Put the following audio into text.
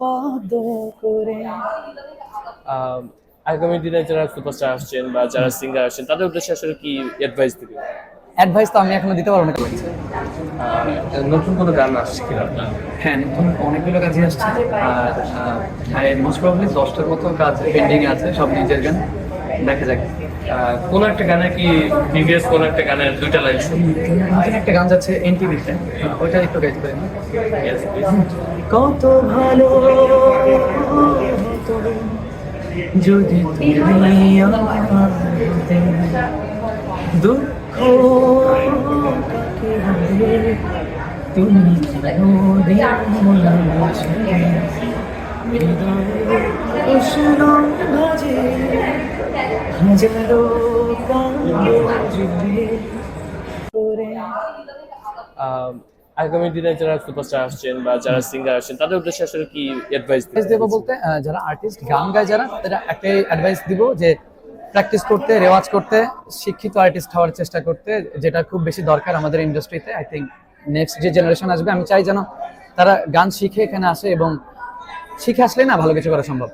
মুগ্ধ করে। আহ, আগামী দিনে যারা সুপারস্টার আসছেন বা যারা সিঙ্গার আসছেন তাদের উদ্দেশ্যে আসলে কি অ্যাডভাইস দিবেন? অ্যাডভাইস তো আমি এখনও দিতে পারব না। নতুন কোনো গান আসছে আপনার? হ্যাঁ নতুন অনেকগুলো কাজই আসছে। আর মোস্ট প্রবলি দশটার মতো কাজ পেন্ডিং আছে সব নিজের গান। দেখা যাক। কোন একটা গানে কি প্রিভিয়াস কোন একটা গানের দুইটা লাইন শুনুন। একটা গান যাচ্ছে এনটিভিতে। ওইটা একটু গাইতে পারি Yes, please. কত ভালো যদি দুঃখ তুমি হৃদয়ে ভাজে আগামী দিনে যারা সুপারস্টার আসছেন বা যারা সিঙ্গার আসছেন, তাদের উদ্দেশ্যে আসলে কি অ্যাডভাইস দেবো বলতে যারা আর্টিস্ট গান গায় যারা, তাদের একটাই অ্যাডভাইস দিব যে প্র্যাকটিস করতে, রেওয়াজ করতে, শিক্ষিত আর্টিস্ট হওয়ার চেষ্টা করতে, যেটা খুব বেশি দরকার আমাদের ইন্ডাস্ট্রিতে আই থিঙ্ক নেক্সট যে জেনারেশন আসবে, আমি চাই যেন তারা গান শিখে এখানে আসে এবং শিখে আসলে না ভালো কিছু করা সম্ভব।